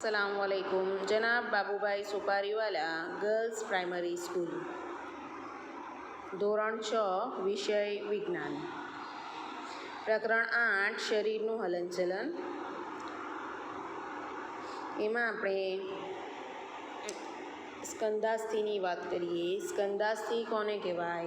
અસલામકુમ જનાબ Babubhai Suparivala girls primary school ધોરણ છ, વિષય વિજ્ઞાન. પ્રકરણ આઠ, શરીરનું હલનચલન. એમાં આપણે સ્કંદાસ્થિની વાત કરીએ. સ્કંદાસ્થિ કોને કહેવાય?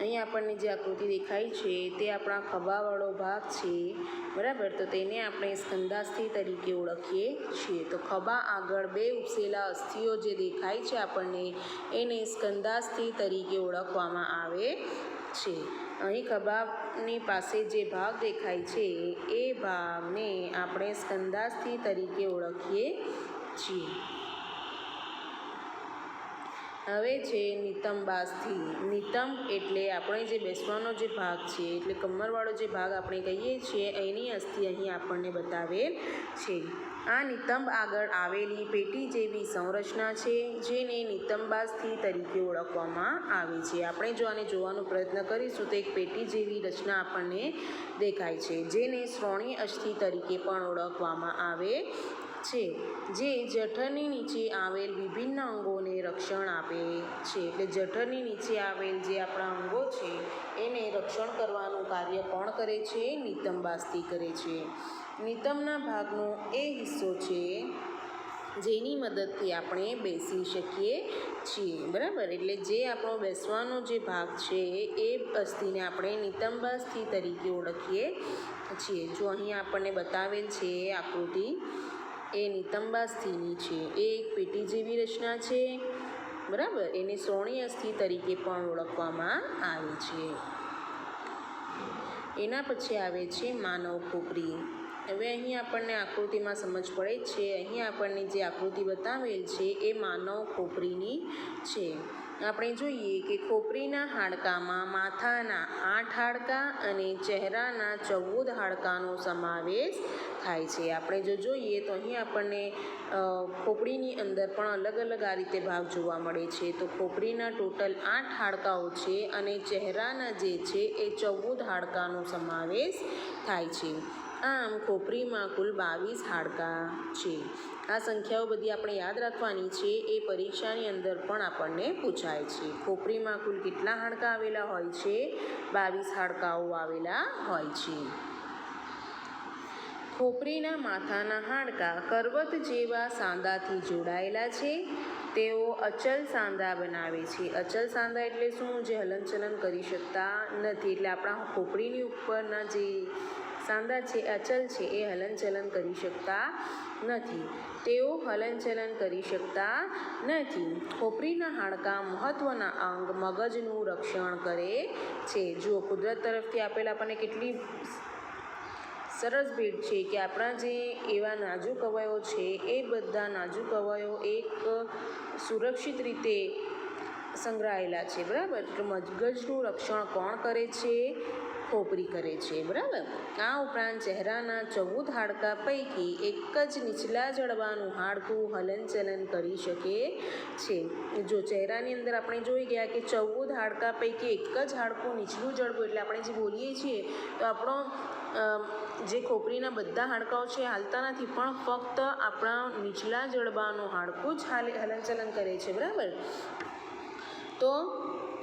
અહીં આપણને જે આકૃતિ દેખાય છે, તે આપણા ખભાવાળો ભાગ છે. બરાબર? તો તેને આપણે સ્કંદાસ્થિ તરીકે ઓળખીએ છીએ. તો ખભા આગળ બે ઉપસેલા અસ્થિઓ જે દેખાય છે આપણને, એને સ્કંદાસ્થિ તરીકે ઓળખવામાં આવે છે. અહીં ખભાની પાસે જે ભાગ દેખાય છે, એ ભાગને આપણે સ્કંદાસ્થિ તરીકે ઓળખીએ છીએ. હવે છે નિતંબાસથી નિતંબ એટલે આપણે જે બેસવાનો જે ભાગ છે, એટલે કમરવાળો જે ભાગ આપણે કહીએ છીએ, એની અસ્થિ અહીં આપણને બતાવે છે. આ નિતંબ આગળ આવેલી પેટી જેવી સંરચના છે, જેને નિતંબાસ્થિ તરીકે ઓળખવામાં આવે છે. આપણે જો આને જોવાનો પ્રયત્ન કરીશું તો એક પેટી જેવી રચના આપણને દેખાય છે, જેને શ્રોણી અસ્થિ તરીકે પણ ઓળખવામાં આવે છે, જે જઠરની નીચે આવેલ વિભિન્ન અંગોને રક્ષણ આપે છે. એટલે જઠરની નીચે આવેલ જે આપણા અંગો છે, એને રક્ષણ કરવાનું કાર્ય કોણ કરે છે? નિતંબાસ્તી કરે છે. નિતંબના ભાગનો એ હિસ્સો છે, જેની મદદથી આપણે બેસી શકીએ છીએ. બરાબર? એટલે જે આપણો બેસવાનો જે ભાગ છે, એ અસ્થિને આપણે નિતંબાસ્થિ તરીકે ઓળખીએ છીએ. જો અહીં આપણને બતાવેલ છે આકૃતિ એ નિતંબાસ્થિની છે એ એક પેટી જેવી રચના છે. બરાબર? એને શ્રોણી અસ્થિ તરીકે પણ ઓળખવામાં આવે છે. એના પછી આવે છે માનવ ખોપરી. હવે અહીં આપણને આકૃતિમાં સમજ પડે છે. અહીં આપણને જે આકૃતિ બતાવેલ છે એ માનવ ખોપરીની છે. આપણે જોઈએ કે ખોપરીના હાડકામાં માથાના આઠ હાડકાં અને ચહેરાના ચૌદ હાડકાંનો સમાવેશ થાય છે. આપણે જો જોઈએ તો અહીં આપણને ખોપરીની અંદર પણ અલગ અલગ આ રીતે ભાગ જોવા મળે છે. તો ખોપરીના ટોટલ આઠ હાડકાઓ છે અને ચહેરાના જે છે એ ચૌદ હાડકાંનો સમાવેશ થાય છે. આમ ખોપરીમાં કુલ બાવીસ હાડકાં છે. આ સંખ્યાઓ બધી આપણે યાદ રાખવાની છે. એ પરીક્ષાની અંદર પણ આપણને પૂછાય છે. ખોપરીમાં કુલ કેટલા હાડકાં આવેલા હોય છે? બાવીસ હાડકાઓ આવેલા હોય છે. ખોપરીના માથાના હાડકાં કરવત જેવા સાંદાથી જોડાયેલા છે. તેઓ અચલ સાંધા બનાવે છે. અચલ સાંધા એટલે શું? જે હલનચલન કરી શકતા નથી. એટલે આપણા ખોપરીની ઉપરના જે સાંધા છે, અચલ છે, એ હલનચલન કરી શકતા નથી. તેઓ હલનચલન કરી શકતા નથી. ખોપરીના હાડકાં મહત્ત્વના અંગ મગજનું રક્ષણ કરે છે. જુઓ, કુદરત તરફથી આપેલ આપણને કેટલી સરસ ભેટ છે કે આપણા જે એવા નાજુક અવયવો છે, એ બધા નાજુક અવયવો એક સુરક્ષિત રીતે સંગ્રહાયેલા છે. બરાબર? મગજનું રક્ષણ કોણ કરે છે? ખોપરી કરે છે, બરાબર? આ ઉપરાંત ચહેરાના ચૌદ હાડકા પૈકી એક જ નીચલા જડબાનું હાડકું હલનચલન કરી શકે છે. જો ચહેરાની અંદર આપણે જોઈ ગયા કે ચૌદ હાડકાં પૈકી એક જ હાડકું નીચલું જડબું, એટલે આપણે જે બોલીએ છીએ, તો આપણો જે ખોપરીના બધા હાડકાઓ છે હાલતા નથી, પણ ફક્ત આપણા નીચલા જડબાનું હાડકું જ હાલે, હલનચલન કરે છે, બરાબર? તો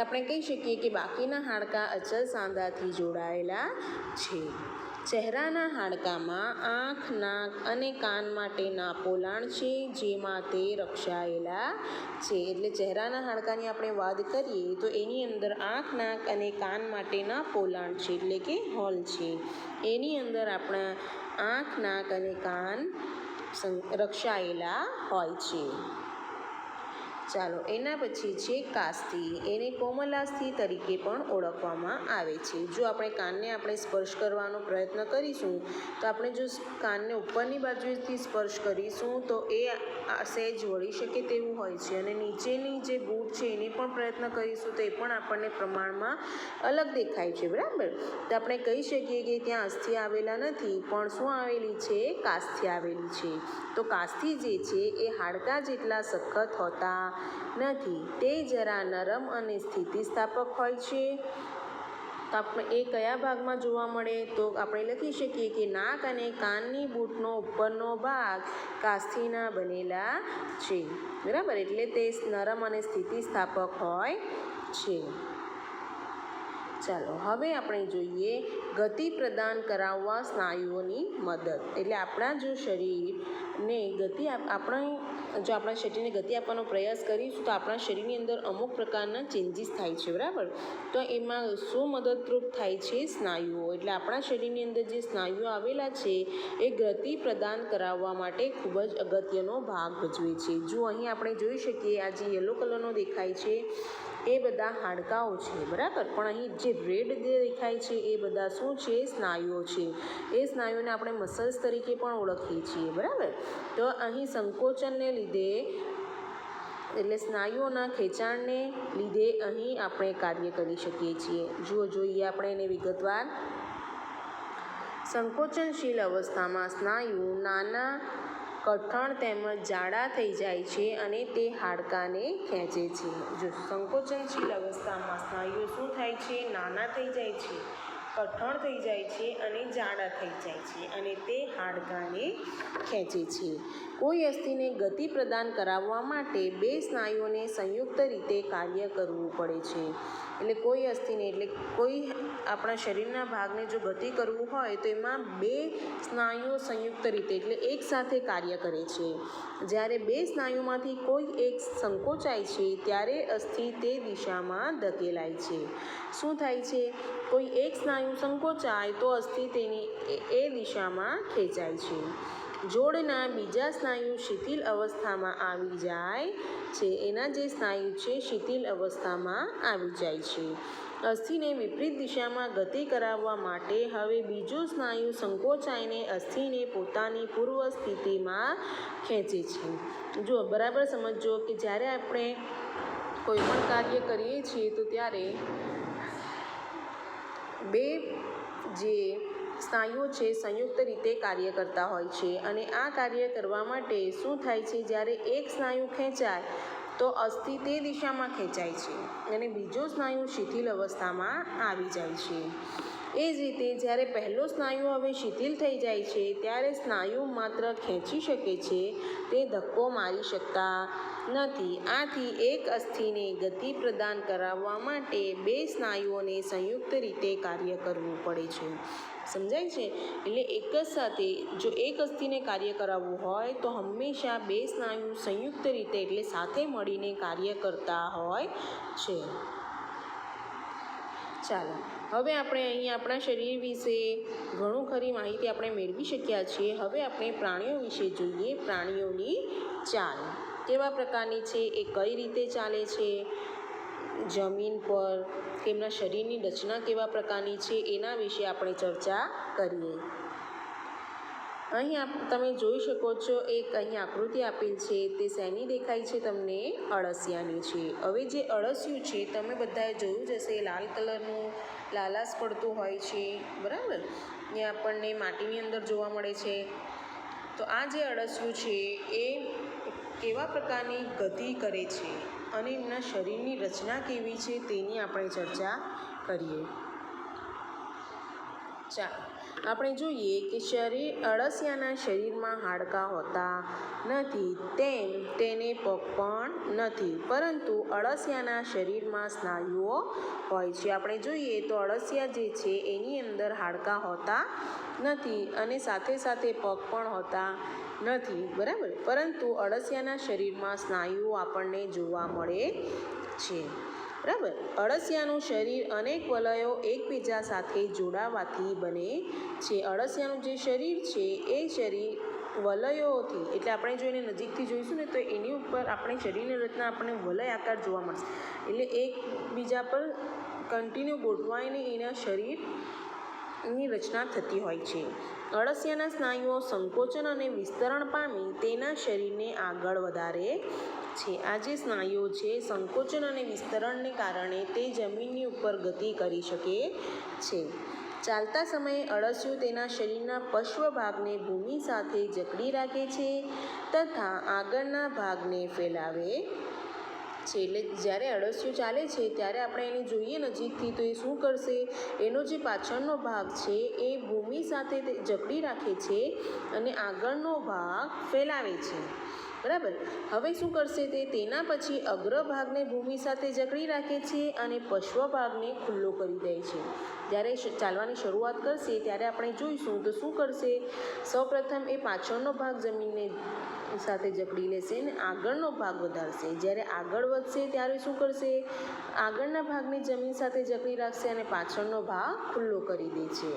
આપણે કહી શકીએ કે બાકીના હાડકાં અચલ સાંધાથી જોડાયેલા છે. ચહેરાના હાડકામાં આંખ, નાક અને કાન માટેના પોલાણ છે, જેમાં તે રક્ષાયેલા છે. એટલે ચહેરાના હાડકાની આપણે વાત કરીએ તો એની અંદર આંખ, નાક અને કાન માટેના પોલાણ છે, એટલે કે હોલ છે. એની અંદર આપણા આંખ, નાક અને કાન રક્ષાયેલા હોય છે. ચાલો એના પછી છે કાસ્તી. એને કોમલાસ્થિ તરીકે પણ ઓળખવામાં આવે છે. જો આપણે કાનને આપણે સ્પર્શ કરવાનો પ્રયત્ન કરીશું, તો આપણે જો કાનને ઉપરની બાજુથી સ્પર્શ કરીશું, તો એ સહેજ વળી શકે તેવું હોય છે. અને નીચેની જે બૂટ છે એને પણ પ્રયત્ન કરીશું, તો એ પણ આપણને પ્રમાણમાં અલગ દેખાય છે. બરાબર? તો આપણે કહી શકીએ કે ત્યાં અસ્થિ આવેલા નથી, પણ શું આવેલી છે? કાસ્થિ આવેલી છે. તો કાસ્થિ જે છે, એ હાડકાં જેટલા સખત હોતા. નથી. તે જરા નરમ અને સ્થિતિસ્થાપક હોય છે. તો આપણે એ કયા ભાગમાં જોવા મળે? તો આપણે લખી શકીએ કે નાક અને કાનની બૂટનો ઉપરનો ભાગ કાસ્થીના બનેલા છે. બરાબર? એટલે તે નરમ અને સ્થિતિસ્થાપક હોય છે. ચાલો, હવે આપણે જોઈએ ગતિ પ્રદાન કરાવવા સ્નાયુઓની મદદ. એટલે આપણા જો શરીરને ગતિ આપ- આપણે જો આપણા શરીરને ગતિ આપવાનો પ્રયાસ કરીશું તો આપણા શરીરની અંદર અમુક પ્રકારના ચેન્જીસ થાય છે, બરાબર? તો એમાં શું મદદરૂપ થાય છે સ્નાયુઓ? એટલે આપણા શરીરની અંદર જે સ્નાયુઓ આવેલા છે, એ ગતિ પ્રદાન કરાવવા માટે ખૂબ જ અગત્યનો ભાગ ભજવે છે. જો અહીં આપણે જોઈ શકીએ, આ જે યલો કલરનો દેખાય છે એ બધા હાડકાઓ છે, બરાબર? પણ અહીં જે રેડ દેખાય છે, એ બધા શું છે? સ્નાયુઓ છે. એ સ્નાયુઓને આપણે મસલ્સ તરીકે પણ ઓળખીએ છીએ, બરાબર? તો અહીં સંકોચનને લીધે, એટલે સ્નાયુઓના ખેંચાણને લીધે અહીં આપણે કાર્ય કરી શકીએ છીએ. જુઓ, જોઈએ આપણે એને વિગતવાર. સંકોચનશીલ અવસ્થામાં સ્નાયુ નાના કઠણ તેમજ જાડા થઈ જાય છે અને તે હાડકાને ખેંચે છે. જો સંકોચનશીલ અવસ્થામાં સ્નાયુઓ શું થાય છે? નાના થઈ જાય છે. કઠણ થઈ જાય છે અને જાડા થઈ જાય છે અને તે હાડકાને ખેંચે છે. કોઈ અસ્થિને ગતિ પ્રદાન કરાવવા માટે બે સ્નાયુઓને સંયુક્ત રીતે કાર્ય કરવું પડે છે. એટલે કોઈ અસ્થિને, એટલે કોઈ આપણા શરીરના ભાગને જો ગતિ કરવું હોય તો એમાં બે સ્નાયુઓ સંયુક્ત રીતે, એટલે એકસાથે કાર્ય કરે છે. જ્યારે બે સ્નાયુમાંથી કોઈ એક સંકોચાય છે, ત્યારે અસ્થિ તે દિશામાં ધકેલાય છે. શું થાય છે? કોઈ એક સ્નાયુ સંકોચાય તો અસ્થિ તેની એ દિશામાં ખેંચાય છે. જોડના બીજા સ્નાયુ શિથિલ અવસ્થામાં આવી જાય છે. એના જે સ્નાયુ છે, શિથિલ અવસ્થામાં આવી જાય છે. અસ્થિને વિપરીત દિશામાં ગતિ કરાવવા માટે હવે બીજો સ્નાયુ સંકોચાઈને અસ્થિને પોતાની પૂર્વ સ્થિતિમાં ખેંચે છે. જો બરાબર સમજો કે જ્યારે આપણે કોઈ પણ કાર્ય કરીએ છીએ તો ત્યારે બે જે સ્નાયુઓ છે સંયુક્ત રીતે કાર્ય કરતા હોય છે અને આ કાર્ય કરવા માટે શું થાય છે જ્યારે એક સ્નાયુ ખેંચાય તો અસ્થિ તે દિશામાં ખેંચાય છે અને બીજો સ્નાયુ શિથિલ અવસ્થામાં આવી જાય છે. એ જ રીતે જ્યારે પહેલો સ્નાયુ હવે શિથિલ થઈ જાય છે, ત્યારે સ્નાયુ માત્ર ખેંચી શકે છે, તે ધક્કો મારી શકતા નથી. આથી એક અસ્થિને ગતિ પ્રદાન કરાવવા માટે બે સ્નાયુઓને સંયુક્ત રીતે કાર્ય કરવું પડે છે. સમજાય છે? એટલે એક જ સાથે જો એક અસ્થિને કાર્ય કરાવવું હોય, તો હંમેશા બે સ્નાયુ સંયુક્ત રીતે એટલે સાથે મળીને કાર્ય કરતા હોય છે. ચાલો. હવે આપણે અહીં આપણા શરીર વિશે ઘણું ખરી માહિતી આપણે મેળવી શક્યા છીએ. હવે આપણે પ્રાણીઓ વિશે જોઈએ. પ્રાણીઓની ચાલ કેવા પ્રકારની છે? એ કઈ રીતે ચાલે છે? જમીન પર તેમના શરીરની રચના કેવા પ્રકારની છે? એના વિશે આપણે ચર્ચા કરીએ. અહીં આપ તમે જોઈ શકો છો, એક અહીં આકૃતિ આપેલ છે. તે શેની દેખાય છે? તમને અળસિયાની છે. હવે જે અળસિયું છે, તમે બધાએ જોયું જ હશે, લાલ કલરનું લાલાશ પડતું હોય છે, બરાબર? એ આપણને માટીની અંદર જોવા મળે છે. તો આ જે અળસિયું છે, એ કેવા પ્રકારની ગતિ કરે છે અને એમના શરીરની રચના કેવી છે તેની આપણે ચર્ચા કરીએ. ચાલો આપણે જોઈએ કે શરીર અળસિયાના શરીરમાં હાડકાં હોતા નથી, તેમ તેને પગ પણ નથી. પરંતુ અળસિયાના શરીરમાં સ્નાયુઓ હોય છે. આપણે જોઈએ તો અળસિયા જે છે, એની અંદર હાડકાં હોતા નથી અને સાથે સાથે પગ પણ હોતા નથી, બરાબર? પરંતુ અળસિયાના શરીરમાં સ્નાયુઓ આપણને જોવા મળે છે. બરાબર. અળસિયાનું શરીર અનેક વલયો એકબીજા સાથે જોડાવાથી બને છે. અળસિયાનું જે શરીર છે, એ શરીર વલયોથી, એટલે આપણે જો એને નજીકથી જોઈશું ને, તો એની ઉપર આપણે શરીરની રચના આપણને વલય આકાર જોવા મળશે. એટલે એકબીજા પર કન્ટિન્યુ ગોઠવાઈને એના શરીરની રચના થતી હોય છે. અળસિયાના સ્નાયુઓ સંકોચન અને વિસ્તરણ પામી તેના શરીરને આગળ વધારે છે. આ જે સ્નાયુઓ છે, સંકોચન અને વિસ્તરણને કારણે તે જમીનની ઉપર ગતિ કરી શકે છે. ચાલતા સમયે અળસિયું તેના શરીરના પશ્વ ભાગને ભૂમિ સાથે જકડી રાખે છે તથા આગળના ભાગને ફેલાવે છે એટલે જ્યારે અળસિયું ચાલે છે, ત્યારે આપણે એને જોઈએ નજીકથી તો એ શું કરશે? એનો જે પાછળનો ભાગ છે, એ ભૂમિ સાથે જકડી રાખે છે અને આગળનો ભાગ ફેલાવે છે. બરાબર? હવે શું કરશે તે? તેના પછી અગ્રભાગને ભૂમિ સાથે જકડી રાખે છે અને પશ્વ ભાગને ખુલ્લો કરી દે છે. જ્યારે ચાલવાની શરૂઆત કરશે ત્યારે આપણે જોઈશું તો શું કરશે. સૌપ્રથમ એ પાછળનો ભાગ જમીનને સાથે જકડી લેશે અને આગળનો ભાગ વધારશે. જ્યારે આગળ વધશે ત્યારે શું કરશે? આગળના ભાગને જમીન સાથે જકડી રાખશે અને પાછળનો ભાગ ખુલ્લો કરી દે છે.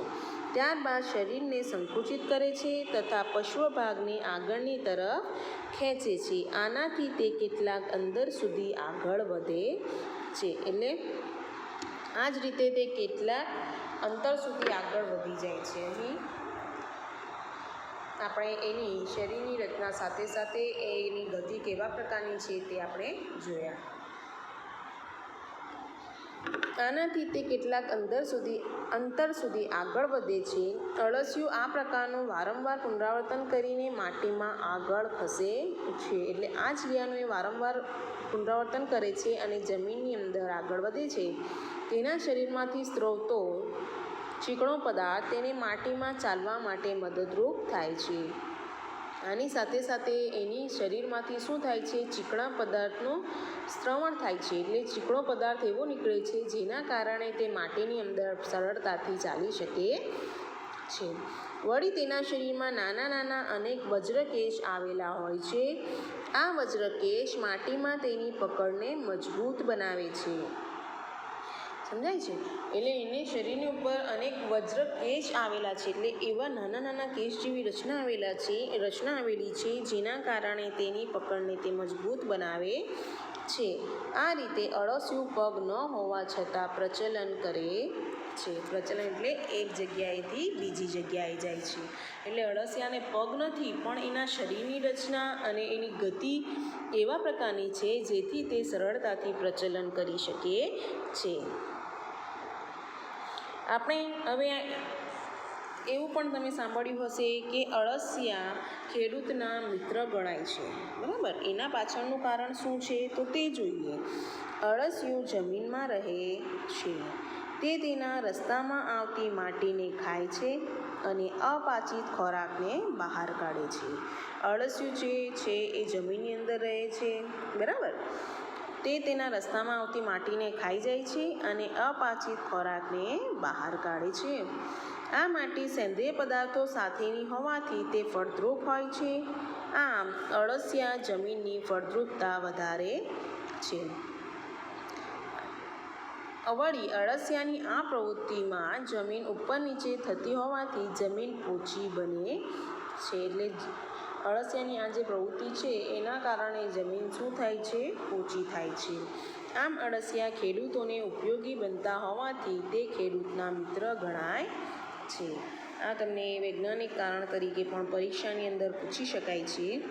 ત્યારબાદ શરીરને સંકુચિત કરે છે તથા પશ્વ ભાગને આગળની તરફ ખેંચે છે. આનાથી તે કેટલાક અંદર સુધી આગળ વધે છે. એટલે આ જ રીતે તે કેટલાક અંતર સુધી આગળ વધી જાય છે. અહીં આપણે એની શરીરની રચના સાથે સાથે એની ગતિ કેવા પ્રકારની છે તે આપણે જોયા. આનાથી તે કેટલાક અંદર સુધી, અંતર સુધી આગળ વધે છે. અળસિયું આ પ્રકારનું વારંવાર પુનરાવર્તન કરીને માટીમાં આગળ ખસે છે. એટલે આ જ ક્રિયાનું એ વારંવાર પુનરાવર્તન કરે છે અને જમીનની અંદર આગળ વધે છે. તેના શરીરમાંથી સ્ત્રોતો, ચીકણો પદાર્થ તેને માટીમાં ચાલવા માટે મદદરૂપ થાય છે. આની સાથે સાથે એની શરીરમાંથી શું થાય છે? ચીકણા પદાર્થનું શ્રવણ થાય છે. એટલે ચીકણો પદાર્થ એવો નીકળે છે જેના કારણે તે માટીની અંદર સરળતાથી ચાલી શકે છે. વળી તેના શરીરમાં નાના નાના અનેક વજ્રકેશ આવેલા હોય છે. આ વજ્રકેશ માટીમાં તેની પકડને મજબૂત બનાવે છે. સમજાય છે? એટલે એને શરીરની ઉપર અનેક વજ્ર કેશ આવેલા છે. એટલે એવા નાના નાના કેશ જેવી રચના આવેલા છે, રચના આવેલી છે, જેના કારણે તેની પકડને તે મજબૂત બનાવે છે. આ રીતે અળસિયું પગ ન હોવા છતાં પ્રચલન કરે છે. પ્રચલન એટલે એક જગ્યાએથી બીજી જગ્યાએ જાય છે. એટલે અળસિયાને પગ નથી, પણ એના શરીરની રચના અને એની ગતિ એવા પ્રકારની છે, જેથી તે સરળતાથી પ્રચલન કરી શકે છે. આપણે હવે એવું પણ તમે સાંભળ્યું હશે કે અળસિયા ખેડૂતના મિત્ર ગણાય છે. બરાબર? એના પાછળનું કારણ શું છે તો તે જોઈએ. અળસિયું જમીનમાં રહે છે. તે તેના રસ્તામાં આવતી માટીને ખાય છે અને અપાચિત ખોરાકને બહાર કાઢે છે. અળસિયું જે છે એ જમીનની અંદર રહે છે. બરાબર? તે તેના રસ્તામાં આવતી માટીને ખાઈ જાય છે અને અપાચિત ખોરાકને બહાર કાઢે છે. આ માટી સેન્દ્રિય પદાર્થો સાથેની હોવાથી તે ફળદ્રુપ હોય છે. આમ, અળસિયા જમીનની ફળદ્રુપતા વધારે છે. વળી, અળસિયાની આ પ્રવૃત્તિમાં જમીન ઉપર નીચે થતી હોવાથી જમીન પોચી બને છે એટલે અળસિયાની આ જે પ્રવૃત્તિ છે, એના કારણે જમીન શું થાય છે? ઓછી થાય છે. આમ અળસિયા ખેડૂતોને ઉપયોગી બનતા હોવાથી તે ખેડૂતના મિત્ર ગણાય છે. આ તમને વૈજ્ઞાનિક કારણ તરીકે પણ પરીક્ષાની અંદર પૂછી શકાય છે.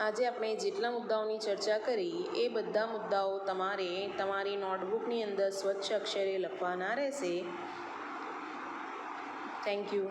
આજે આપણે જેટલા મુદ્દાઓની ચર્ચા કરી, એ બધા મુદ્દાઓ તમારે તમારી નોટબુકની અંદર સ્વચ્છ અક્ષરે લખવાના રહેશે. Thank you.